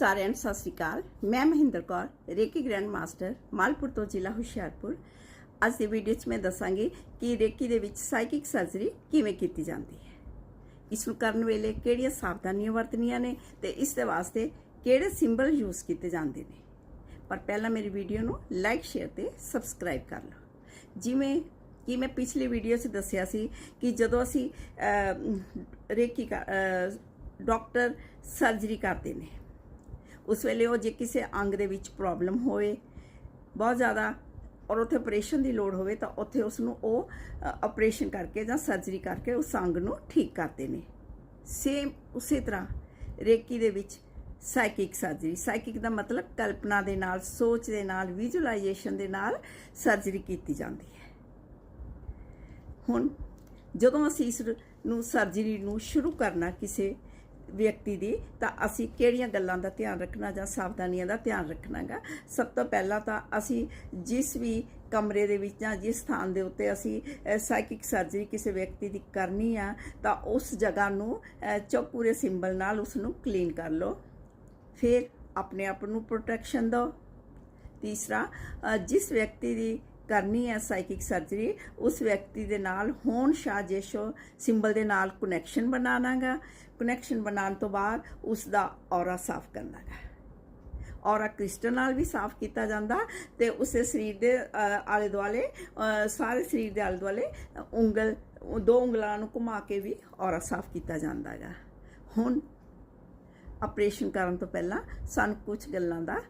ਸਾਰਿਆਂ ਨੂੰ ਸਤਿ ਸ੍ਰੀ ਅਕਾਲ। ਮੈਂ Mahinder Kaur, reiki grand master, Malpur ਤੋਂ ਜ਼ਿਲ੍ਹਾ ਹੁਸ਼ਿਆਰਪੁਰ। ਅੱਜ ਦੀ ਵੀਡੀਓ 'ਚ ਮੈਂ ਦੱਸਾਂਗੀ ਕਿ ਰੇਕੀ ਦੇ ਵਿੱਚ ਸਾਈਕਿਕ ਸਰਜਰੀ ਕਿਵੇਂ ਕੀਤੀ ਜਾਂਦੀ ਹੈ। ਇਸ ਨੂੰ ਕਰਨ ਵੇਲੇ ਕਿਹੜੀਆਂ ਸਾਵਧਾਨੀਆਂ ਵਰਤਣੀਆਂ ਨੇ ਤੇ ਇਸ ਦੇ ਵਾਸਤੇ ਕਿਹੜੇ ਸਿੰਬਲ ਯੂਜ਼ ਕੀਤੇ ਜਾਂਦੇ ਨੇ। ਪਰ ਪਹਿਲਾਂ ਮੇਰੀ ਵੀਡੀਓ ਨੂੰ ਲਾਈਕ ਸ਼ੇਅਰ ਤੇ ਸਬਸਕ੍ਰਾਈਬ ਕਰ ਲਓ। ਜਿਵੇਂ ਕਿ ਮੈਂ ਪਿਛਲੀ ਵੀਡੀਓ 'ਚ ਦੱਸਿਆ ਸੀ ਕਿ ਜਦੋਂ ਅਸੀਂ ਰੇਕੀ ਕਾ- ਡਾਕਟਰ ਸਰਜਰੀ ਕਰਦੇ ਨੇ ਉਸ ਵੇਲੇ ਉਹ ਜੇ ਕਿਸੇ ਅੰਗ ਦੇ ਵਿੱਚ ਪ੍ਰੋਬਲਮ ਹੋਵੇ, ਬਹੁਤ ਜ਼ਿਆਦਾ ਔਰ ਉੱਥੇ ਆਪਰੇਸ਼ਨ ਦੀ ਲੋੜ ਹੋਵੇ ਤਾਂ ਉੱਥੇ ਉਸ ਨੂੰ ਉਹ ਆਪਰੇਸ਼ਨ ਕਰਕੇ ਜਾਂ ਸਰਜਰੀ ਕਰਕੇ ਉਸ ਅੰਗ ਨੂੰ ਠੀਕ ਕਰਦੇ ਨੇ। ਸੇਮ ਉਸੇ ਤਰ੍ਹਾਂ ਰੇਕੀ ਦੇ ਵਿੱਚ ਸਾਈਕਿਕ ਸਰਜਰੀ ਸਾਈਕਿਕ ਦਾ ਮਤਲਬ ਕਲਪਨਾ ਦੇ ਨਾਲ, ਸੋਚ ਦੇ ਨਾਲ ਵਿਜ਼ੂਅਲਾਈਜੇਸ਼ਨ ਦੇ ਨਾਲ ਸਰਜਰੀ ਕੀਤੀ ਜਾਂਦੀ ਹੈ। ਹੁਣ ਜਦੋਂ ਅਸੀਂ ਇਸ ਨੂੰ ਸਰਜਰੀ ਨੂੰ ਸ਼ੁਰੂ ਕਰਨਾ ਕਿਸੇ ਵਿਅਕਤੀ ਦੀ, ਤਾਂ ਅਸੀਂ ਕਿਹੜੀਆਂ ਗੱਲਾਂ ਦਾ ਧਿਆਨ ਰੱਖਣਾ ਜਾਂ ਸਾਵਧਾਨੀਆਂ ਦਾ ਧਿਆਨ ਰੱਖਣਾਗਾ? ਸਭ ਤੋਂ ਪਹਿਲਾਂ ਤਾਂ ਅਸੀਂ ਜਿਸ ਵੀ ਕਮਰੇ ਦੇ ਵਿੱਚ ਜਾਂ ਜਿਸ ਸਥਾਨ ਦੇ ਉੱਤੇ ਅਸੀਂ ਸਾਈਕਿਕ ਸਰਜਰੀ ਕਿਸੇ ਵਿਅਕਤੀ ਦੀ ਕਰਨੀ ਆ, ਤਾਂ ਉਸ ਜਗ੍ਹਾ ਨੂੰ ਚੌਪੂਰੇ ਸਿੰਬਲ ਨਾਲ ਉਸ ਨੂੰ ਕਲੀਨ ਕਰ ਲਓ। ਫਿਰ ਆਪਣੇ ਆਪ ਨੂੰ ਪ੍ਰੋਟੈਕਸ਼ਨ ਦਿਓ। ਤੀਸਰਾ ਜਿਸ ਵਿਅਕਤੀ ਦੀ ਕਰਨੀ ਹੈ ਸਾਈਕਿਕ ਸਰਜਰੀ ਉਸ ਵਿਅਕਤੀ ਦੇ ਨਾਲ ਹੋਣ ਸਾਜਿਸ਼ੋ ਸਿੰਬਲ ਦੇ ਨਾਲ ਕਨੈਕਸ਼ਨ ਬਣਾਉਣਾਗਾ। ਕਨੈਕਸ਼ਨ ਬਣਾਉਣ ਤੋਂ ਬਾਅਦ ਉਸ ਦਾ ਔਰਾ ਸਾਫ਼ ਕਰਨਾਗਾ। ਔਰਾ ਕ੍ਰਿਸਟਲ ਨਾਲ ਵੀ ਸਾਫ਼ ਕੀਤਾ ਜਾਂਦਾ ਤੇ ਉਸੇ ਸਰੀਰ ਦੇ ਆਲੇ ਦੁਆਲੇ ਸਾਰੇ ਸਰੀਰ ਦੇ ਆਲੇ ਦੁਆਲੇ ਉਂਗਲ, ਦੋ ਉਂਗਲਾਂ ਨੂੰ ਘੁਮਾ ਕੇ ਵੀ ਔਰਾ ਸਾਫ਼ ਕੀਤਾ ਜਾਂਦਾਗਾ। ਹੁਣ ਆਪਰੇਸ਼ਨ ਕਰਨ ਤੋਂ ਪਹਿਲਾਂ ਸਾਨੂੰ ਕੁਝ ਗੱਲਾਂ ਦਾ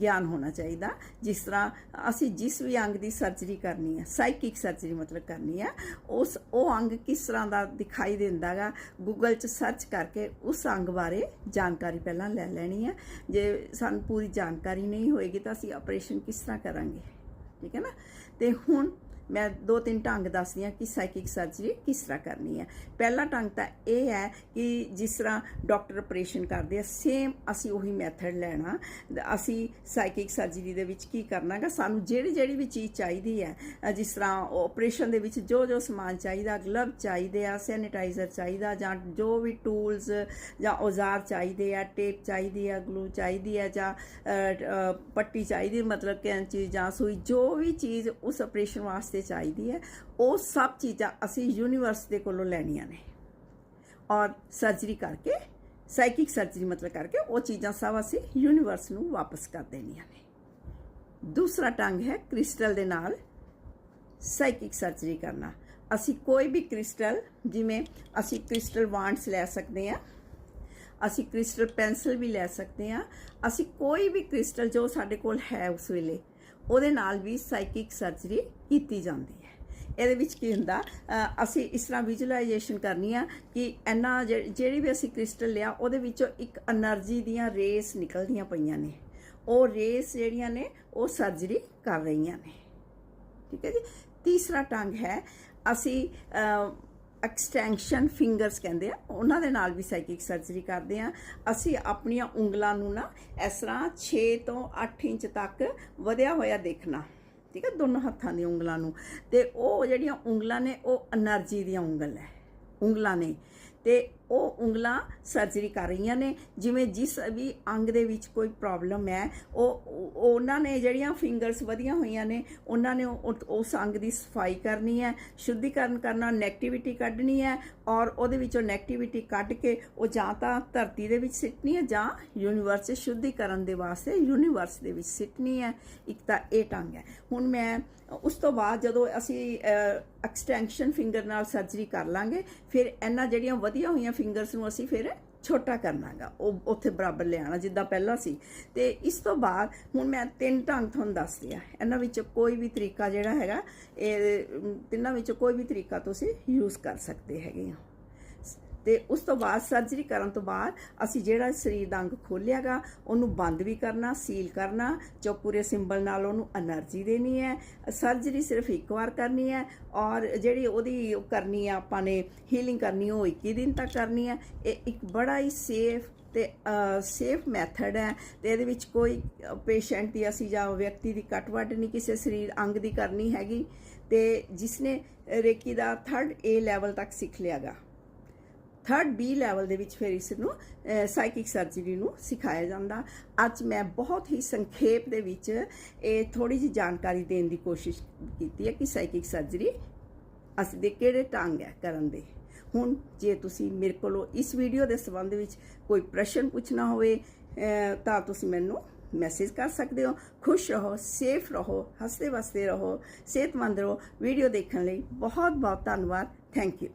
ਗਿਆਨ ਹੋਣਾ ਚਾਹੀਦਾ। ਜਿਸ ਤਰ੍ਹਾਂ ਅਸੀਂ ਜਿਸ ਵੀ ਅੰਗ ਦੀ ਸਰਜਰੀ ਕਰਨੀ ਹੈ ਸਾਈਕਿਕ ਸਰਜਰੀ ਮਤਲਬ ਕਰਨੀ ਹੈ, ਉਸ, ਉਹ ਅੰਗ ਕਿਸ ਤਰ੍ਹਾਂ ਦਾ ਦਿਖਾਈ ਦਿੰਦਾਗਾ ਗੂਗਲ 'ਚ ਸਰਚ ਕਰਕੇ ਉਸ ਅੰਗ ਬਾਰੇ ਜਾਣਕਾਰੀ ਪਹਿਲਾਂ ਲੈ ਲੈਣੀ ਹੈ। ਜੇ ਸਾਨੂੰ ਪੂਰੀ ਜਾਣਕਾਰੀ ਨਹੀਂ ਹੋਏਗੀ ਤਾਂ ਅਸੀਂ ਆਪਰੇਸ਼ਨ ਕਿਸ ਤਰ੍ਹਾਂ ਕਰਾਂਗੇ? ਠੀਕ ਹੈ ਨਾ? ਤੇ ਹੁਣ ਮੈਂ ਦੋ ਤਿੰਨ ਢੰਗ ਦੱਸਦੀ ਹਾਂ ਕਿ ਸਾਈਕਿਕ ਸਰਜਰੀ ਕਿਸ ਤਰ੍ਹਾਂ ਕਰਨੀ ਹੈ। ਪਹਿਲਾ ਢੰਗ ਤਾਂ ਇਹ ਹੈ ਕਿ ਜਿਸ ਤਰ੍ਹਾਂ ਡਾਕਟਰ ਆਪਰੇਸ਼ਨ ਕਰਦੇ ਆ ਸੇਮ ਅਸੀਂ ਉਹੀ ਮੈਥਡ ਲੈਣਾ। ਅਸੀਂ ਸਾਈਕਿਕ ਸਰਜਰੀ ਦੇ ਵਿੱਚ ਕੀ ਕਰਨਾਗਾ, ਸਾਨੂੰ ਜਿਹੜੀ ਜਿਹੜੀ ਵੀ ਚੀਜ਼ ਚਾਹੀਦੀ ਹੈ ਜਿਸ ਤਰ੍ਹਾਂ ਆਪਰੇਸ਼ਨ ਦੇ ਵਿੱਚ ਜੋ ਜੋ ਸਮਾਨ ਚਾਹੀਦਾ ਗਲਵ ਚਾਹੀਦੇ ਆ ਸੈਨੀਟਾਈਜ਼ਰ ਚਾਹੀਦਾ, ਜਾਂ ਜੋ ਵੀ ਟੂਲਸ ਜਾਂ ਔਜ਼ਾਰ ਚਾਹੀਦੇ ਆ ਟੇਪ ਚਾਹੀਦੀ ਆ ਗਲੂ ਚਾਹੀਦੀ ਆ, ਜਾਂ ਪੱਟੀ ਚਾਹੀਦੀ, ਮਤਲਬ ਕੈਂਚੀ ਜਾਂ ਸੂਈ, ਜੋ ਵੀ ਚੀਜ਼ ਉਸ ਆਪਰੇਸ਼ਨ ਵਾਸਤੇ ਚਾਹੀਦੀ ਹੈ, ਉਹ ਸਭ ਚੀਜ਼ਾਂ ਅਸੀਂ ਯੂਨੀਵਰਸ ਦੇ ਕੋਲੋਂ ਲੈਣੀਆਂ ਨੇ। ਔਰ ਸਰਜਰੀ ਕਰਕੇ ਸਾਈਕਿਕ ਸਰਜਰੀ ਮਤਲਬ ਕਰਕੇ ਉਹ ਚੀਜ਼ਾਂ ਸਭ ਅਸੀਂ ਯੂਨੀਵਰਸ ਨੂੰ ਵਾਪਸ ਕਰ ਦੇਣੀਆਂ ਨੇ। ਦੂਸਰਾ ਢੰਗ ਹੈ ਕ੍ਰਿਸਟਲ ਦੇ ਨਾਲ ਸਾਈਕਿਕ ਸਰਜਰੀ ਕਰਨਾ। ਅਸੀਂ ਕੋਈ ਵੀ ਕ੍ਰਿਸਟਲ ਜਿਵੇਂ ਅਸੀਂ ਕ੍ਰਿਸਟਲ ਵਾਂਡਸ ਲੈ ਸਕਦੇ ਹਾਂ, ਅਸੀਂ ਕ੍ਰਿਸਟਲ ਪੈਨਸਲ ਵੀ ਲੈ ਸਕਦੇ ਹਾਂ, ਅਸੀਂ ਕੋਈ ਵੀ ਕ੍ਰਿਸਟਲ ਜੋ ਸਾਡੇ ਕੋਲ ਹੈ ਉਸ ਵੇਲੇ ਉਹਦੇ ਨਾਲ ਵੀ ਸਾਈਕਿਕ ਸਰਜਰੀ ਕੀਤੀ ਜਾਂਦੀ ਹੈ। ਇਹਦੇ ਵਿੱਚ ਕੀ ਹੁੰਦਾ ਅਸੀਂ ਇਸ ਤਰ੍ਹਾਂ ਵਿਜ਼ੁਅਲਾਈਜੇਸ਼ਨ ਕਰਨੀ ਆ ਕਿ ਐਨਾ ਜਿਹੜੀ ਵੀ ਅਸੀਂ ਕ੍ਰਿਸਟਲ ਲਿਆ, ਉਹਦੇ ਵਿੱਚੋਂ ਇੱਕ એનર્ਜੀ ਦੀਆਂ ਰੇਸ ਨਿਕਲਦੀਆਂ ਪਈਆਂ ਨੇ। ਉਹ ਰੇਸ ਜਿਹੜੀਆਂ ਨੇ, ਉਹ ਸਰਜਰੀ ਕਰ ਰਹੀਆਂ ਨੇ। ਠੀਕ ਹੈ ਜੀ? ਤੀਸਰਾ ਟੰਗ ਹੈ, ਅਸੀਂ ਐਕਸਟੈਂਸ਼ਨ ਫਿੰਗਰਸ ਕਹਿੰਦੇ ਆ, ਉਹਨਾਂ ਦੇ ਨਾਲ ਵੀ ਸਾਈਕਿਕ ਸਰਜਰੀ ਕਰਦੇ ਆ। ਅਸੀਂ ਆਪਣੀਆਂ ਉਂਗਲਾਂ ਨੂੰ ਨਾ ਇਸ ਤਰ੍ਹਾਂ 6 ਤੋਂ 8 ਇੰਚ ਤੱਕ ਵਧਿਆ ਹੋਇਆ ਦੇਖਣਾ, ਠੀਕ ਹੈ ਦੋਨੋਂ ਹੱਥਾਂ ਦੀਆਂ ਉਂਗਲਾਂ ਨੂੰ। ਤੇ ਉਹ ਜਿਹੜੀਆਂ ਉਂਗਲਾਂ ਨੇ, ਉਹ એનર્ਜੀ ਦੀਆਂ ਉਂਗਲ ਹੈ ਉਂਗਲਾਂ ਨੇ। ਤੇ ਉਹ ਉਂਗਲਾਂ ਸਰਜਰੀ ਕਰ ਰਹੀਆਂ ਨੇ। ਜਿਵੇਂ ਜਿਸ ਵੀ ਅੰਗ ਦੇ ਵਿੱਚ ਕੋਈ ਪ੍ਰੋਬਲਮ ਹੈ, ਉਹ, ਉਹਨਾਂ ਨੇ ਜਿਹੜੀਆਂ ਫਿੰਗਰਸ ਵਧੀਆਂ ਹੋਈਆਂ ਨੇ, ਉਹਨਾਂ ਨੇ ਉਸ ਅੰਗ ਦੀ ਸਫ਼ਾਈ ਕਰਨੀ ਹੈ, ਸ਼ੁੱਧੀਕਰਨ ਕਰਨਾ ਨੈਗੇਟਿਵਿਟੀ ਕੱਢਣੀ ਹੈ ਔਰ ਉਹਦੇ ਵਿੱਚੋਂ ਨੈਗੇਟਿਵਿਟੀ ਕੱਢ ਕੇ ਉਹ ਜਾਂ ਤਾਂ ਧਰਤੀ ਦੇ ਵਿੱਚ ਸਿੱਟਣੀ ਹੈ ਜਾਂ ਯੂਨੀਵਰਸ 'ਚ ਸ਼ੁੱਧੀਕਰਨ ਦੇ ਵਾਸਤੇ ਯੂਨੀਵਰਸ ਦੇ ਵਿੱਚ ਸਿੱਟਣੀ ਹੈ। ਇੱਕ ਤਾਂ ਇਹ ਢੰਗ ਹੈ। ਹੁਣ ਮੈਂ ਉਸ ਤੋਂ ਬਾਅਦ ਜਦੋਂ ਅਸੀਂ ਐਕਸਟੈਂਸ਼ਨ ਫਿੰਗਰ ਨਾਲ ਸਰਜਰੀ ਕਰ ਲਾਂਗੇ, ਫਿਰ ਇਹਨਾਂ ਜਿਹੜੀਆਂ ਵਧੀਆ ਹੋਈਆਂ ਫਿੰਗਰਸ ਨੂੰ ਅਸੀਂ ਫਿਰ ਛੋਟਾ ਕਰਨਾਗਾ। ਉਹ ਉੱਥੇ ਬਰਾਬਰ ਲਿਆਣਾ ਜਿੱਦਾਂ ਪਹਿਲਾਂ ਸੀ। ਤੇ ਇਸ ਤੋਂ ਬਾਅਦ ਹੁਣ ਮੈਂ ਤਿੰਨ ਢੰਗ ਤੁਹਾਨੂੰ ਦੱਸਦੀ ਆ ਇਹਨਾਂ ਵਿੱਚ ਕੋਈ ਵੀ ਤਰੀਕਾ ਜਿਹੜਾ ਹੈਗਾ, ਇਹ, ਤਿੰਨਾਂ ਵਿੱਚੋਂ ਕੋਈ ਵੀ ਤਰੀਕਾ ਤੁਸੀਂ ਯੂਜ਼ ਕਰ ਸਕਦੇ ਹੈਗੇ ਆ। ਤੇ ਉਸ ਤੋਂ ਬਾਅਦ ਸਰਜਰੀ ਕਰਨ ਤੋਂ ਬਾਅਦ ਅਸੀਂ ਜਿਹੜਾ ਸਰੀਰ ਦਾ ਅੰਗ ਖੋਲਿਆਗਾ, ਉਹਨੂੰ ਬੰਦ ਵੀ ਕਰਨਾ ਸੀਲ ਕਰਨਾ, ਜੋ ਪੂਰੇ ਸਿੰਬਲ ਨਾਲ ਉਹਨੂੰ એનર્ਜੀ ਦੇਣੀ ਹੈ। ਸਰਜਰੀ ਸਿਰਫ ਇੱਕ ਵਾਰ ਕਰਨੀ ਹੈ ਔਰ ਜਿਹੜੀ ਉਹਦੀ ਕਰਨੀ ਹੈ ਆਪਾਂ ਨੇ ਹੀਲਿੰਗ ਕਰਨੀ, ਉਹ 21 ਦਿਨ ਤੱਕ ਕਰਨੀ ਹੈ। ਇਹ ਇੱਕ ਬੜਾ ਹੀ ਸੇਫ ਤੇ ਸੇਫ ਮੈਥਡ ਹੈ ਤੇ ਇਹਦੇ ਵਿੱਚ ਕੋਈ ਪੇਸ਼ੈਂਟ ਦੀ ਅਸੀਂ ਜਾਂ ਵਿਅਕਤੀ ਦੀ ਕਟਵਟ ਨਹੀਂ ਕਿਸੇ ਸਰੀਰ ਅੰਗ ਦੀ ਕਰਨੀ ਹੈਗੀ ਤੇ ਜਿਸਨੇ recce the 3rd A level ਤੱਕ ਸਿੱਖ ਲਿਆਗਾ। ਥਰਡ ਬੀ ਲੈਵਲ ਦੇ ਵਿੱਚ ਫਿਰ ਇਸ ਨੂੰ ਸਾਈਕਿਕ ਸਰਜਰੀ ਨੂੰ ਸਿਖਾਇਆ ਜਾਂਦਾ। ਅੱਜ ਮੈਂ ਬਹੁਤ ਹੀ ਸੰਖੇਪ ਦੇ ਵਿੱਚ ਇਹ ਥੋੜੀ ਜਿਹੀ ਜਾਣਕਾਰੀ ਦੇਣ ਦੀ ਕੋਸ਼ਿਸ਼ ਕੀਤੀ ਹੈ ਕਿ ਸਾਈਕਿਕ ਸਰਜਰੀ ਅਸੀਂ ਦੇ ਕਿਹੜੇ ਢੰਗ ਹੈ ਕਰਨ ਦੇ। ਹੁਣ ਜੇ ਤੁਸੀਂ ਮੇਰੇ ਕੋਲੋਂ ਇਸ ਵੀਡੀਓ ਦੇ ਸੰਬੰਧ ਵਿੱਚ ਕੋਈ ਪ੍ਰਸ਼ਨ ਪੁੱਛਣਾ ਹੋਵੇ ਤਾਂ ਤੁਸੀਂ ਮੈਨੂੰ ਮੈਸੇਜ ਕਰ ਸਕਦੇ ਹੋ। ਖੁਸ਼ ਰਹੋ ਸੇਫ ਰਹੋ ਹੱਸਦੇ ਵਸਦੇ ਰਹੋ, ਸਿਹਤਮੰਦ ਰਹੋ। ਵੀਡੀਓ ਦੇਖਣ ਲਈ ਬਹੁਤ ਬਹੁਤ ਧੰਨਵਾਦ। Thank you